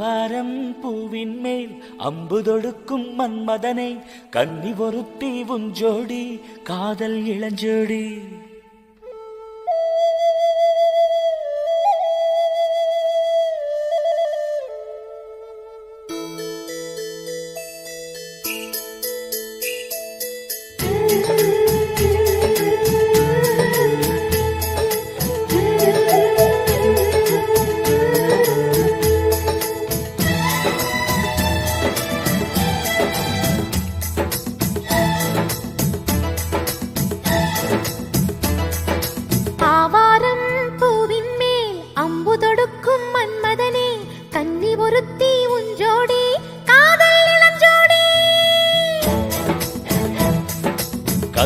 ஆவாரம் பூவின் மேல் அம்பு தொடுக்கும் மன்மதனை கன்னி ஒருத்தி உஞ்சோடி காதல் இளஞ்சோடி.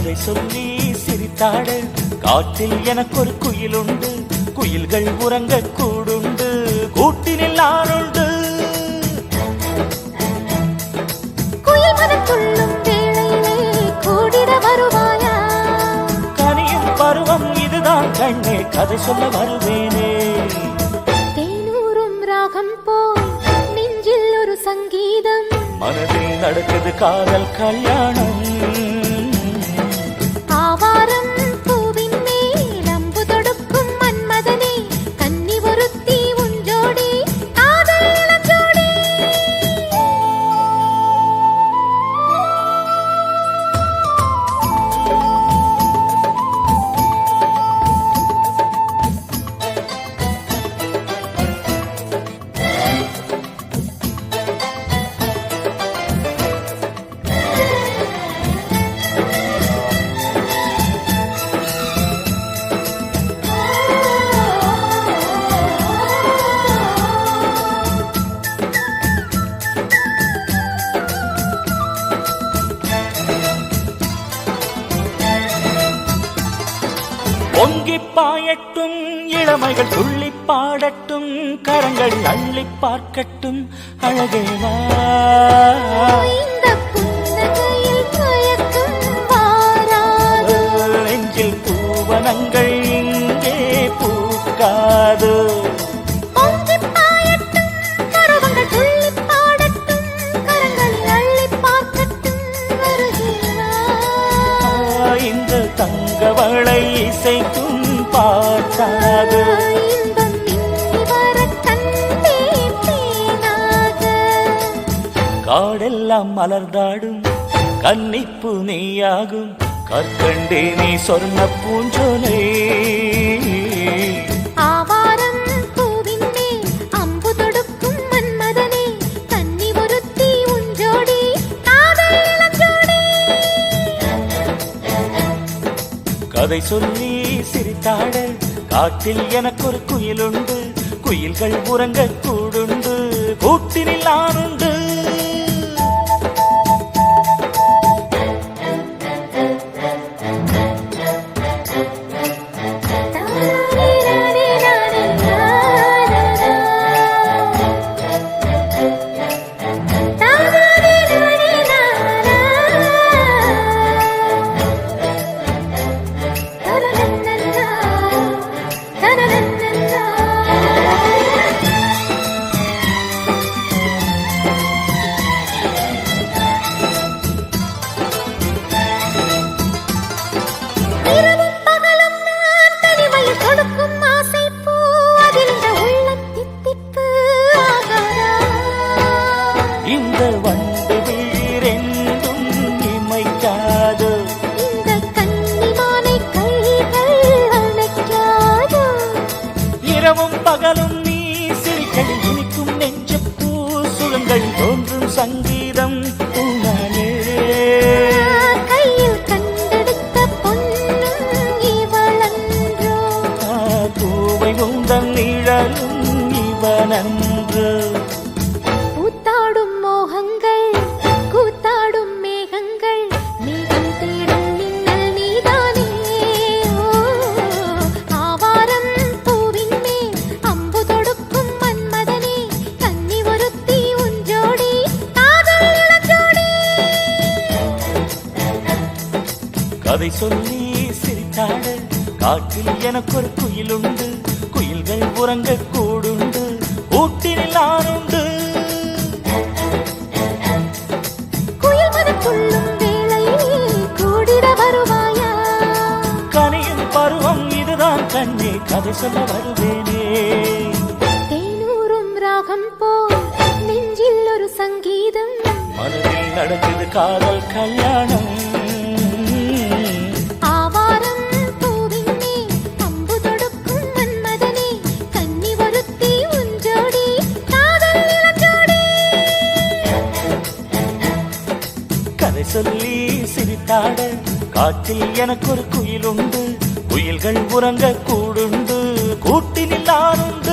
கதை சொல்லி சிரித்தாட. காட்டில் எனக்கு ஒரு குயில் உண்டு குயில்கள் உறங்க கூடுண்டு. கூட்டினில் நானுண்டு. கனியும் பருவம் இதுதான். கண்ணே கதை சொல்ல வருவேனே. தேனூரும் ராகம் போல் நெஞ்சில் ஒரு சங்கீதம். மனதில் நடக்குது காதல் கல்யாணம். பொங்கி பாயட்டும் இளமைகள் துள்ளி பாடட்டும் கரங்கள் அள்ளி பார்க்கட்டும் அழகேவா. நெஞ்சில் பூவனங்கள் தங்கவளை இசைக்கும் பாட்டாது காடெல்லாம் மலர்ந்தாடும் கன்னிப்பு நீயாகும் கற்கண்டே நீ சொன்ன பூஞ்சோலை. கதை சொல்லி சிரித்தாட காட்டில் எனக்கு ஒரு குயில் உண்டு குயில்கள் உறங்க கூடுண்டு கூட்டினில் நானுண்டு இரவும் பகலும் நீ சிரிகள் இனிக்கும் நெஞ்சப்பூ சுகங்கள் தோன்றும் சங்கீதம் உன்னாலே கையில் கண்டெடுத்த பொன்னும் இவளன்றோ ஆ, பூவை உந்தன் நிழலும் இவனன்று? அதை சொல்லி சிரித்தாட காட்டில் எனக்கு ஒரு குயில் உண்டு குயில்கள் உறங்க கூடுண்டு கூட்டினில் ஆணுண்டு கனியும் பருவம் இதுதான் கண்ணே கதை சொல்ல வருவேனே. தேனூரும் ராகம் போல் நெஞ்சில் ஒரு சங்கீதம். மனதில் நடக்குது காதல் கல்யாணம். சொல்லி சிரித்தாட. காற்றில் எனக்கு ஒரு குயில் உண்டு குயில்கள் உறங்க கூடுண்டு கூட்டினில் ஆனந்த